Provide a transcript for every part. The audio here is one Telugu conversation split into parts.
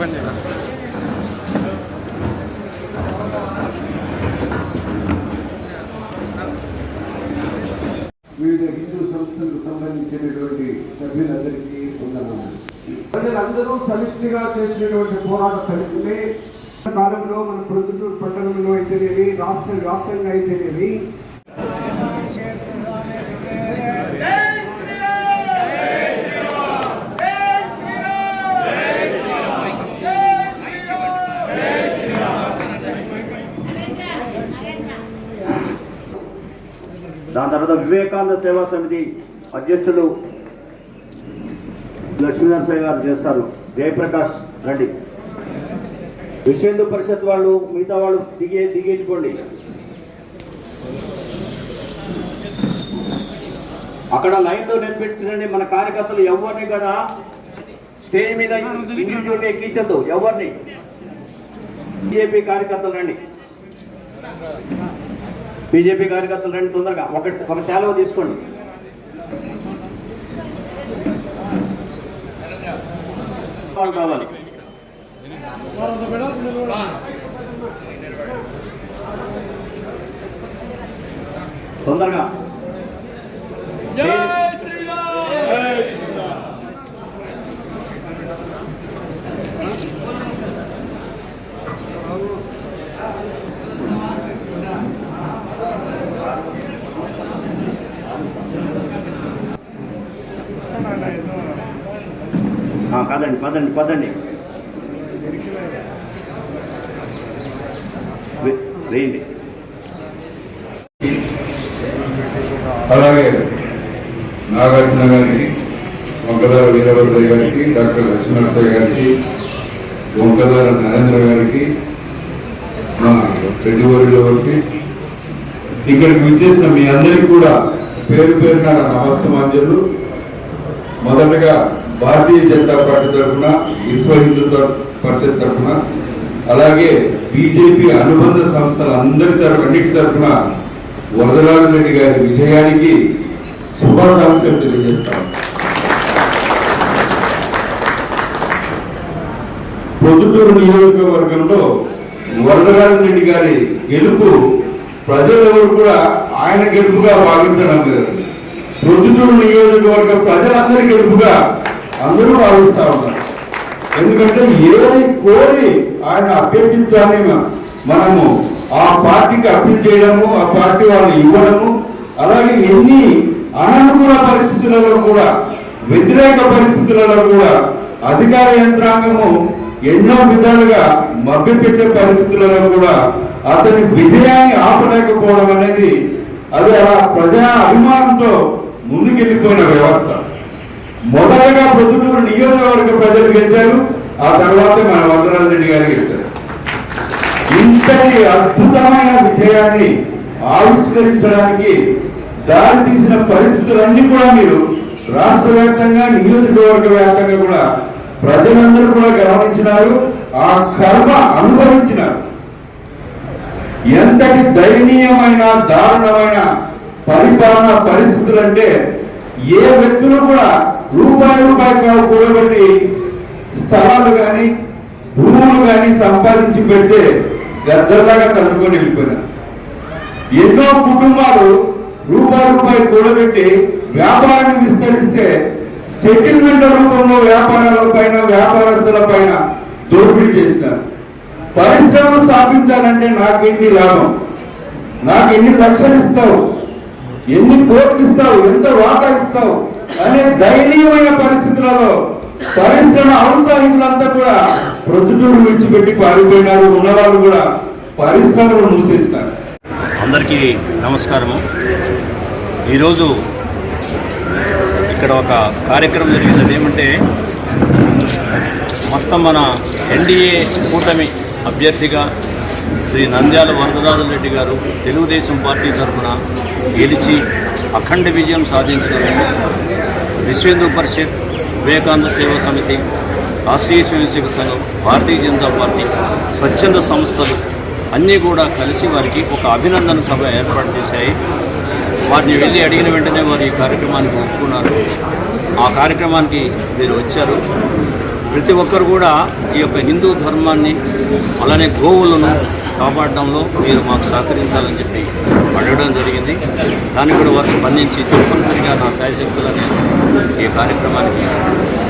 పని చేయాలి వివిధ హిందూ సంస్థలకు సంబంధించినటువంటి సభ్యులందరికీ వందనాలు. ప్రజలందరూ సమిష్టిగా చేసినటువంటి పోరాట ఫలితమే. కాలంలో మన ప్రొద్దుటూరు పట్టణంలో అయితేనేవి రాష్ట్ర వ్యాప్తంగా అయితేనేవి దాని తర్వాత వివేకానంద సేవా సమితి అధ్యక్షులు లక్ష్మీనరసయ్య గారు చేస్తారు. జయప్రకాష్ రండి. విశ్వేందు పరిషత్ వాళ్ళు మిగతా వాళ్ళు దిగే దిగేసుకోండి. అక్కడ లైన్లో నిలబెట్టించండి మన కార్యకర్తలు ఎవరిని కదా? స్టేజ్ మీద ఇండివిజువల్గా ఎక్కించద్దు ఎవరిని? బీజేపీ కార్యకర్తలు రండి. బీజేపీ కార్యకర్తలు రండి తొందరగా ఒక ఒక సెలవు తీసుకోండి. కావాలి. తొందరగా ఆ, కాదండి పదండి పదండి. వేయండి. అలాగే నాగార్జున గారికి వంకదార వీరభద్రయ్య గారికి డాక్టర్ లక్ష్మణరావు గారికి వంకదార నరేంద్ర గారికి మా ఊరిలో గారికి ఇక్కడికి విచ్చేసిన మీ అందరికీ కూడా పేరు పేరున నా నమస్తమాంజలు మొదటగా భారతీయ జనతా పార్టీ తరఫున విశ్వ హిందూ పరిషత్ తరఫున అలాగే బీజేపీ అనుబంధ సంస్థల అందరి తరఫు అన్నిటి తరఫున వరదరాజు రెడ్డి గారి విజయానికి శుభాకాంక్షలు తెలియజేస్తాం. పొద్దుటూరు నియోజకవర్గంలో వరదరాజు రెడ్డి గారి గెలుపు ప్రజలెవరు కూడా ఆయన గెలుపుగా భావించడం లేదు. ప్రొద్దుటూరు నియోజకవర్గ ప్రజలందరి గెలుపుగా అందరూ భావిస్తా ఉన్నారు. ఎందుకంటే ఏది కోరి ఆయన అభ్యర్థించాలని మనము ఆ పార్టీకి అప్పీల్ చేయడము ఆ పార్టీ వాళ్ళు ఇవ్వడము అలాగే ఎన్ని అననుకూల పరిస్థితులలో కూడా వ్యతిరేక పరిస్థితులలో కూడా అధికార యంత్రాంగము ఎన్నో విధాలుగా మభ్యపెట్టే పరిస్థితులలో కూడా అతని విజయాన్ని ఆపలేకపోవడం అనేది అది అలా ప్రజా అభిమానంతో ముందుకెళ్ళిపోయిన వ్యవస్థ. మొదటగా ప్రొద్దుటూరు నియోజకవర్గ ప్రజలు గెలిచారు ఆ తర్వాత మన వందరాజ్ రెడ్డి గారు గెలిచారు. ఇంతటి అద్భుతమైన విజయాన్ని ఆవిష్కరించడానికి దారి తీసిన పరిస్థితులన్నీ కూడా మీరు రాష్ట్ర వ్యాప్తంగా నియోజకవర్గ వ్యాప్తంగా కూడా ప్రజలందరూ కూడా గమనించినారు ఆ కర్మ అనుభవించినారు. ఎంతటి దయనీయమైన దారుణమైన పరిపాలన పరిస్థితులు అంటే ఏ వ్యక్తులు కూడా రూపాయి రూపాయి కూడబెట్టి స్థలాలు కానీ భూములు కానీ సంపాదించి పెడితే గద్దలాగా కలుపుకొని వెళ్ళిపోయినారు ఎన్నో కుటుంబాలు రూపాయి రూపాయి కూడబెట్టి వ్యాపారాన్ని విస్తరిస్తే సెటిల్మెంట్ రూపంలో వ్యాపారాల పైన వ్యాపారస్తుల పైన దోపిడీ చేసినారు. పరిశ్రమలు స్థాపించాలంటే నాకు లాభం? నాకు ఎన్ని లక్షలు ఇస్తావు? ఎన్ని కోట్లు ఇస్తావు? ఎంత వాటా ఇస్తావు? అనే దయనీయమైన పరిస్థితులలో పరిశ్రమ ఔత్సాహికులంతా కూడా ప్రొద్దుటూరు విడిచిపెట్టి పారిపోయినారు ఉన్నవాళ్ళు కూడా పరిశ్రమలు మూసేస్తారు. అందరికీ నమస్కారము. ఈరోజు ఇక్కడ ఒక కార్యక్రమం జరిగింది. ఏమంటే మొత్తం మన ఎన్డీఏ కూటమి అభ్యర్థిగా శ్రీ నంద్యాల వరదరాజు రెడ్డి గారు తెలుగుదేశం పార్టీ తరఫున గెలిచి అఖండ విజయం సాధించిన విశ్వేందు పరిషత్ వివేకానంద సేవా సమితి రాష్ట్రీయ స్వయంసేవక సంఘం భారతీయ జనతా పార్టీ స్వచ్ఛంద సంస్థలు అన్నీ కూడా కలిసి వారికి ఒక అభినందన సభ ఏర్పాటు చేశాయి. వారిని వెళ్ళి అడిగిన వెంటనే వారు ఈ కార్యక్రమానికి ఒప్పుకున్నారు. ఆ కార్యక్రమానికి మీరు వచ్చారు. ప్రతి ఒక్కరు కూడా ఈ యొక్క హిందూ ధర్మాన్ని అలానే గోవులను కాపాడడంలో మీరు మాకు సహకరించాలని చెప్పి అడగడం జరిగింది. దానికి కూడా వారు స్పందించి తప్పనిసరిగా నా శాయశక్తుల నేను ఈ కార్యక్రమానికి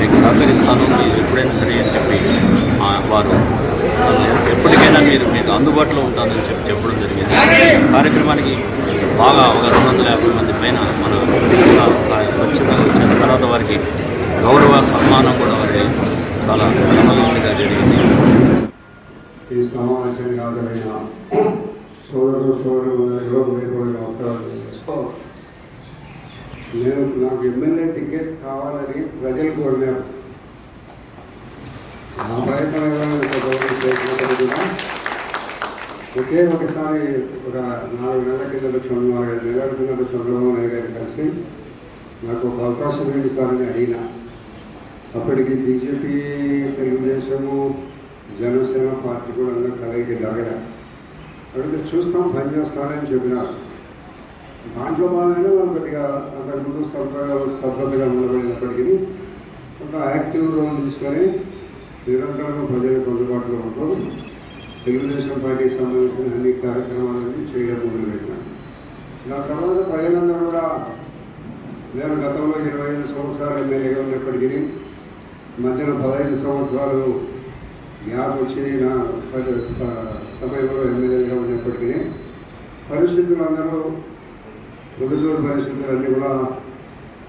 మీకు సహకరిస్తాను. మీరు ఎప్పుడైనా సరే అని చెప్పి వారు ఎప్పటికైనా మీరు మీకు అందుబాటులో ఉంటానని చెప్పి చెప్పడం జరిగింది. కార్యక్రమానికి బాగా ఒక రెండు వందల యాభై మంది పైన మన స్వచ్ఛంగా వచ్చిన తర్వాత వారికి గౌరవ సన్మానం కూడా వారికి చాలా ఘనమైనదిగా జరిగింది. ఈ సమావేశానికి హాజరైన సోదరులు సోదరులు కూడా నమస్కారాలు నేను నాకు ఎమ్మెల్యే టికెట్ కావాలని ప్రజలు కోరినారు. నా ప్రయత్నం ఏమైనా కూడా ఒకే ఒకసారి ఒక నాలుగు నెలల కింద చంద్రబాబు ఐదు నెలల కింద చంద్రబాబు నాయుడు గారు కలిసి నాకు ఒక అవకాశం ఏంటి సార్ అని అడిగినా అప్పటికి బీజేపీ తెలుగుదేశము జనసేన పార్టీ కూడా అందరూ కలయిక జరగడ అడిగితే చూస్తాం పని చేస్తానని చెప్పినారు దాంట్లో బాగానే వాళ్ళు కొద్దిగా. ముందు స్తబ్దగా స్తబ్దతగా నిలబడినప్పటికీ ఒక యాక్టివ్ రోల్ తీసుకొని నిరంతరంగా ప్రజలకు అందుబాటులో ఉంటూ తెలుగుదేశం పార్టీకి సంబంధించిన అన్ని కార్యక్రమాలన్నీ చేయడం మొదలుపెట్టినాను దాని తర్వాత ప్రజలందరూ కూడా నేను గతంలో ఇరవై ఐదు సంవత్సరాలు ఎమ్మెల్యేగా ఉన్నప్పటికీ మధ్యలో పదహైదు సంవత్సరాలు గ్యాప్ వచ్చి నా సమయంలో ఎమ్మెల్యేగా ఉన్నప్పటికీ పరిస్థితులు అందరూ పొద్దుటూరు పరిస్థితులు అన్నీ కూడా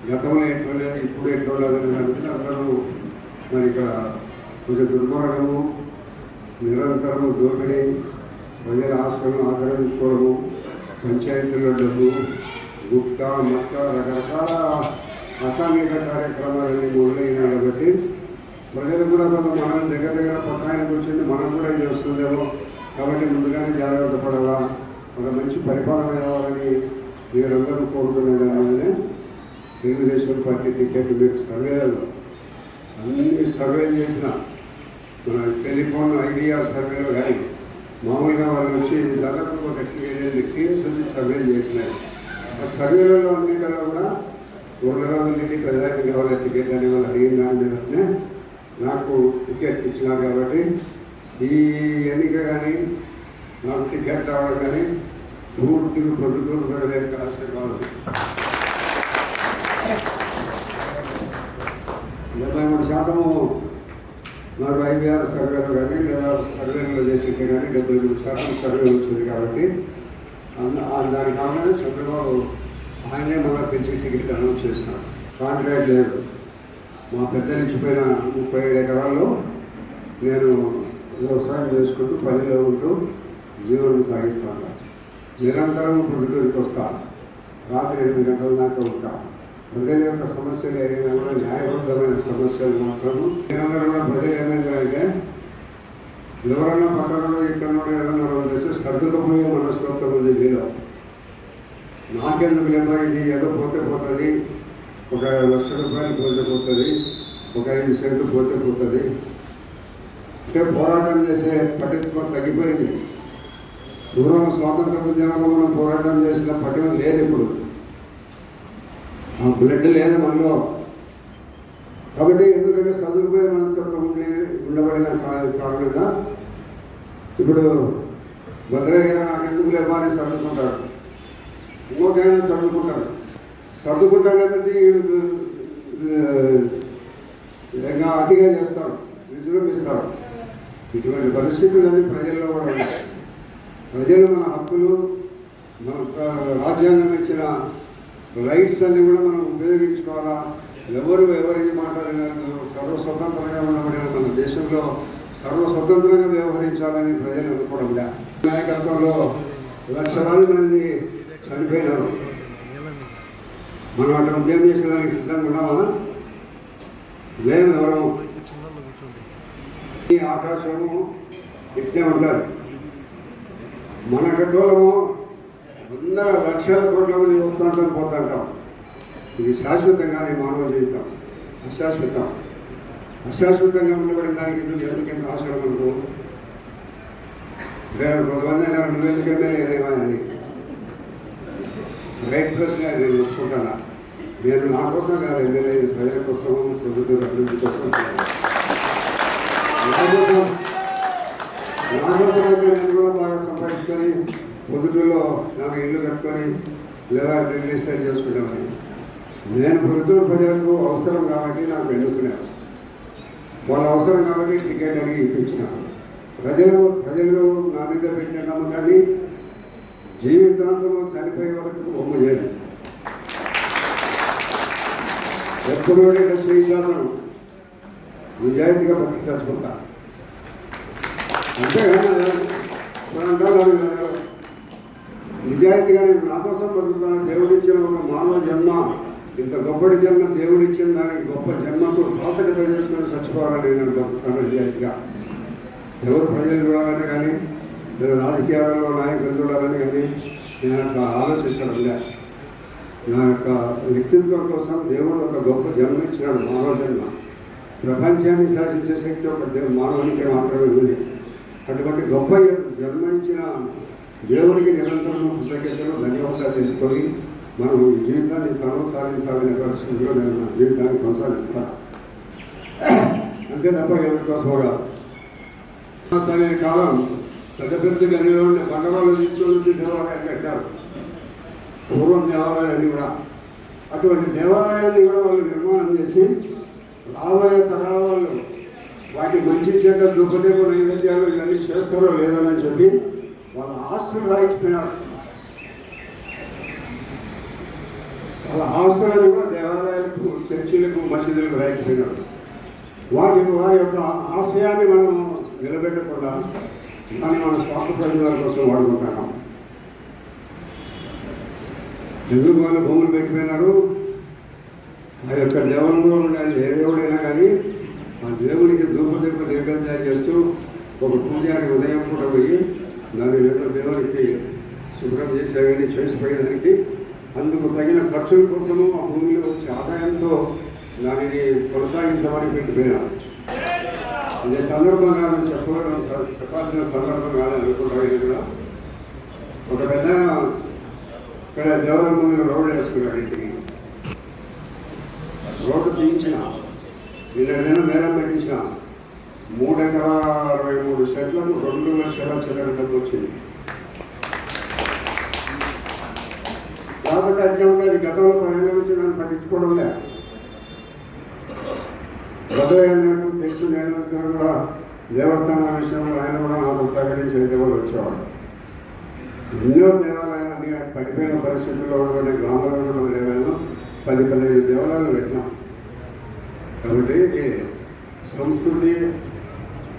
గతంలో ఎట్లా ఇప్పుడు ఎట్లా లేదని అందరూ మరి ఇక్కడ కొంచెం దుర్మార్గము నిరంతరము దోపిడీ ప్రజల ఆస్తులను ఆక్రమించుకోవడము పంచాయతీలో డబ్బు గుప్తా మక్క రకరకాల అసాంఘిక కార్యక్రమాలన్నీ మొదలైనాయి కాబట్టి ప్రజలు కూడా కొంత మనం దగ్గర దగ్గర పట్టణానికి వచ్చింది మనం కూడా ఇది వస్తుందేమో కాబట్టి ముందుగానే జాగ్రత్త పడాలా. ఒక మంచి పరిపాలన కావాలని మీరందరూ కోరుకునేదాన్ని తెలుగుదేశం పార్టీ టికెట్ మీరు సర్వేలలో అన్ని సర్వే చేసిన మన టెలిఫోన్ ఐడియా సర్వేలో కానీ మామూలుగా వాళ్ళు వచ్చి దాదాపు ఒక ఎనిమిది టీమ్స్ అన్ని సర్వే చేసినాయి ఆ సర్వేలలో అన్నింటిలో కూడా ఊళ్ళరాజు రెడ్డి ప్రజానికి కావాలి టికెట్ అనే వాళ్ళు అడిగిన దాని వెంటనే నాకు టికెట్ ఇచ్చినారు కాబట్టి ఈ ఎన్నిక కానీ నాకు టికెట్ రావడం కానీ పూర్తి పొద్దుటూరు ప్రజల యొక్క కావాలి డెబ్బై మూడు శాతము నాకు ఐబీఆర్ సర్వేలు కానీ లేదా సర్వేలు చేసింటే కానీ డెబ్బై మూడు శాతం సర్వే వచ్చింది కాబట్టి దాని కారణంగా చంద్రబాబు ఆయనే మళ్ళీ పెంచి టికెట్ అనౌన్స్ చేసినాడు. కాంట్రాక్ట్ లేదు. మా పెద్దలు ఇచ్చిపోయిన ముప్పై ఏడు ఎకరాల్లో నేను వ్యవసాయం చేసుకుంటూ పనిలో ఉంటూ జీవనం సాగిస్తాను నిరంతరం పుట్టుకు వస్తాను రాత్రి ఎనిమిది గంటల దాకా ఉంటాను ప్రజల యొక్క సమస్యలు ఏదైనా కూడా న్యాయబద్ధమైన సమస్యలు మాత్రము. నిరంతరం కూడా ప్రజలు ఏమైందంటే ఎవరన్నా పట్టణంలో ఇక్కడ ఏదన్నా రెండు చేస్తే సర్దుకుపోయే మనస్తత్వం ఉంది. మీలో నాకెందుకు లేమో ఇది? ఏదో పోతే పోతుంది. ఒక లక్ష రూపాయలు పోతే పోతుంది ఒక ఐదు సెంట్లు పోతే పోతుంది. అంటే పోరాటం చేసే పట్టించుకో తగ్గిపోయింది. దూరం స్వాతంత్ర ఉద్యమంలో మనం పోరాటం చేసిన పట్టిన లేదు ఇప్పుడు. ఆ బ్లడ్ లేదు మనలో. కాబట్టి ఎందుకంటే చదువుకునే మనస్తత్వం ఉంది ఉండబడిన కారణంగా ఇప్పుడు భద్రయ్య నాకు ఎందుకు లేవా అని సర్దుకుంటారు. ఇంకొకైనా చదువుకుంటారు సర్దుకుంటాడు అనేది ఇంకా అతిగా చేస్తారు విజృంభిస్తాడు ఇటువంటి పరిస్థితులు అనేది ప్రజల్లో కూడా ప్రజలు మన హక్కులు మన రాజ్యాంగం ఇచ్చిన రైట్స్ అన్ని కూడా మనం ఉపయోగించుకోవాలా? ఎవరు ఎవరికి మాట్లాడినందు సర్వ స్వతంత్రంగా ఉండబడిన మన దేశంలో సర్వ స్వతంత్రంగా వ్యవహరించాలని ప్రజలు అనుకోవడం లే. నాయకత్వంలో లక్షలాది మంది చనిపోయినారు. మనం అక్కడ ఉద్యోగం చేసేదానికి సిద్ధంగా ఉన్నామా మేము ఎవరు? ఈ ఆకాశము ఇట్టే ఉంటారు మన కట్టోళము వందల లక్షల కోట్ల మంది వస్తుంటాం పోతుంటాం ఇది శాశ్వతంగా ఈ మానవ జీవితం. అశాశ్వతం. అశాశ్వతంగా ఉండబడిన దానికి ఎందుకు ఎందుకంటే ఆశలు మనకు? వేరే కొంతమంది అన్నారు నువ్వు ఎందుకంటే లేదేమా అని. రైట్ ప్రశ్న నేను ఒప్పుకుంటాను? నేను నా కోసం కాదు ఎందుకంటే ప్రజల కోసం ప్రభుత్వ అభివృద్ధి కోసం నా కోసం అయితే నేను కూడా బాగా సంపాదించుకొని పొద్దుటూరులో నాకు ఇల్లు కట్టుకొని లేదా రిజిస్టర్ చేసుకుంటామని. నేను పొద్దుటూరు ప్రజలకు అవసరం కాబట్టి నాకు ఎన్నుకున్నాను వాళ్ళ అవసరం కాబట్టి టికెట్ అడిగి ఇప్పించినాను ప్రజలు ప్రజలు నా మీద పెట్టిన నమ్మకాన్ని జీవితాంతంలో చనిపోయే వరకు బొమ్మ చేయను ఎప్పుడు కూడా శ్రీకారం నిజాయితీగా బతికి చచ్చుకుంటా అంతేగాని నిజాయితీగా నేను నా కోసం బతుకుతాను దేవుడిచ్చిన ఒక మానవ జన్మ ఇంత గొప్పటి జన్మ దేవుడిచ్చిన దానికి గొప్ప జన్మకు సార్థకత చేసుకుని చచ్చిపోవాలని నేను బతుకుతాను నిజాయితీగా. ఎవరు ప్రజలు చూడాలని కానీ నేను రాజకీయాలలో నాయకులు చూడాలని కానీ నేను అట్లా ఆలోచించడం లేదు నా యొక్క వ్యక్తిత్వం కోసం దేవుడు ఒక గొప్ప జన్మ ఇచ్చినాడు మానవ జన్మ. ప్రపంచాన్ని శాసించే శక్తి ఒక మానవునికి మాత్రమే ఉంది. అటువంటి గొప్ప జన్మ ఇచ్చిన దేవుడికి నిరంతరం కృతజ్ఞతలు ధన్యవాదాలు తెలుసుకొని మనం ఈ జీవితాన్ని కొనసాగించాలనే సాధించాలనే పరిస్థితుల్లో నేను నా జీవితాన్ని కొనసాగిస్తాను అంతే తప్ప ఎవరికోసం కూడా కాలం పెద్ద పెద్ద గనిలో ఉండే బండవాళ్ళు తీసుకొని వచ్చి దేవాలయాలు కట్టారు. పూర్వం దేవాలయాన్ని కూడా. అటువంటి దేవాలయాన్ని కూడా వాళ్ళు నిర్మాణం చేసి రాబోయే తరాల వాళ్ళు వాటి మంచి చెడ్డ దుఃఖదేవ నైవేద్యాలు ఇవన్నీ చేస్తారో లేదని చెప్పి వాళ్ళ ఆస్తులు రాయించిపోయినారు వాళ్ళ ఆస్తులను కూడా దేవాలయాలకు చర్చిలకు మసీదులకు రాయించిపోయినారు వాటి వారి యొక్క ఆశయాన్ని మనం నిలబెట్టకుండా కానీ మన స్వార్థ ప్రయోజనాల కోసం వాడుకుంటాను ఎందుకు వాళ్ళు భూములు పెట్టిపోయినారు? ఆ యొక్క దేవంలో ఉండే ఏ దేవుడైనా కానీ ఆ దేవునికి ధూపదీప నైవేద్యాలు చేస్తూ ఒక పూజారి ఉదయం పూట పోయి దాని యొక్క దేవునికి శుభ్రం చేసేవని చేసిపోయేదానికి అందుకు తగిన ఖర్చుల కోసము ఆ భూమిలో వచ్చే ఆదాయంతో దానిని కొనసాగించమని పెట్టిపోయినారు అదే సందర్భంగా నేను చెప్పడం చెప్పాల్సిన సందర్భం కాదని అనుకుంటాను కూడా ఒక పెద్ద ఇక్కడ దేవరం ముందు రోడ్డు వేసుకున్నాడు ఇంటికి. రోడ్డు తీయించిన. నిన్న నేను నేరం పెట్టించిన. మూడు ఎకరాల అరవై మూడు సెట్లకు రెండు లక్షల చిల్లరలకు వచ్చింది. కాబట్టి అట్లా ఉండేది గతంలో పదిహేను నుంచి నన్ను పట్టించుకోవడం లే గతమైనట్టు తెలుసు నేను కూడా దేవస్థానం విషయంలో ఆయన కూడా నాకు సహకరించి హైదరాబాద్ వచ్చేవాడు ఎన్నో దేవాలయాన్ని పడిపోయిన పరిస్థితుల్లో ఉన్నటువంటి గ్రామాలలో దేవాలయం పది పదిహేను దేవాలయాలు పెట్టినాం. కాబట్టి ఈ సంస్కృతి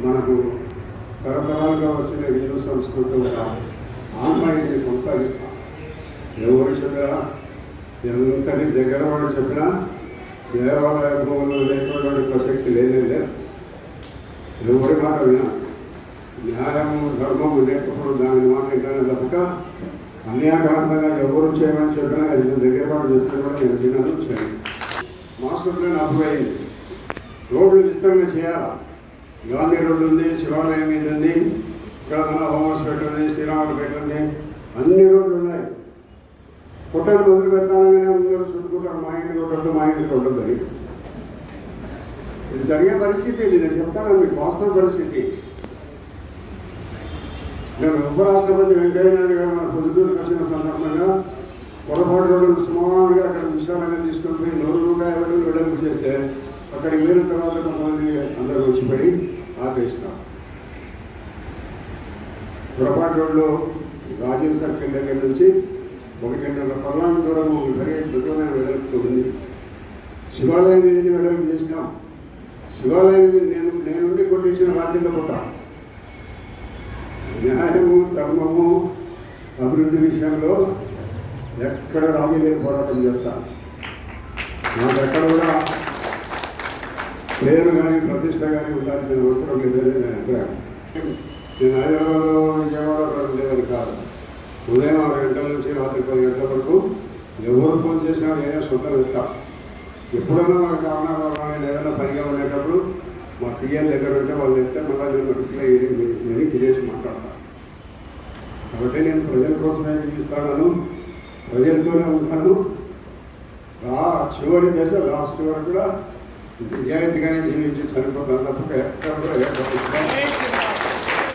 మనకు తరతరాలుగా వచ్చిన హిందూ సంస్కృతి ఒక ఆన్లైన్ని కొనసాగిస్తాం. ఎవరు చెప్పినా ఎంతటి దగ్గర వాడు చెప్పినా దేవాలయ భూములు లేకపోవడానికి ప్రసక్తి లేదే లేదు ఎవరి మాట వినా న్యాయము ధర్మము లేకపోవడం దాని మాట వింటానే తప్పక అన్యాక్రాంతంగా ఎవరు చేయమని చెప్పినా అది నేను దగ్గర పాటు చెప్పిన కూడా నేను విన్నాను చేయను మాస్టర్ ప్లాన్ అప్రూవ్ రోడ్లు విస్తరణ చేయాలా గాంధీ రోడ్డు ఉంది శివాలయం మీద ఉంది ఇక్కడ మన హోమస్పేట ఉంది శ్రీరాములపేట ఉంది అన్ని రోడ్లు ఉన్నాయి మొదలు పెడతానని అందరూ చుట్టుకుంటారు మా ఇంటికి ఉండదు మా ఇంటికి ఉండదని ఇది జరిగే పరిస్థితి ఇది. నేను చెప్తాను మీకు వాస్తవ పరిస్థితి. నేను ఉపరాష్ట్రపతి వెంకయ్య నాయుడు గారు మన పొద్దుటూరుకు వచ్చిన సందర్భంగా పొరపాటు రోజులు సుమారుగా అక్కడ విశాలంగా తీసుకొని పోయి నూరు రూపాయలు వెడల్పు వెడల్పు చేస్తే అక్కడికి వెళ్ళిన తర్వాత కొంతమంది అందరూ వచ్చి పడి ఆపేస్తాం పొరపాటు రోడ్లో రాజీవ్ సర్కిల్ దగ్గర నుంచి ఒకటిన్నర పల్లాన దూరము వెరీ దూరమైన ఉంది శివాలయం ఏది వెడల్పు చేసినాం. శివాలయం నేను నేను కొట్టించిన బాధ్యత పూట న్యాయము ధర్మము అభివృద్ధి విషయంలో ఎక్కడ రాజీ లేని పోరాటం చేస్తాను నాకు ఎక్కడ కూడా పేరు కానీ ప్రతిష్ట కానీ ఉండాల్సిన అవసరం లేదని నేను అభిప్రాయం. నేను హైదరాబాద్లో విజయవాడలో లేదని కాదు. ఉదయం ఆరు గంటల నుంచి రాత్రి పది గంటల వరకు ఎవరు ఫోన్ చేసినా నేనే సొంతం వెళ్తా ఎప్పుడైనా నాకు కారణాలు కానీ ఏదైనా పనిగా ఉండేటప్పుడు మా పిఎం దగ్గర ఉంటే వాళ్ళు చెప్తే మళ్ళీ నేను రిప్లై నేను తినేసి మాట్లాడతా. కాబట్టి నేను ప్రజల కోసమే జీవిస్తాను ప్రజలతోనే ఉంటాను. రా చివరి దశ లాస్ట్ వరకు కూడా నిజాయితీగానే జీవించి చనిపోతాను తప్ప ఎక్కడ కూడా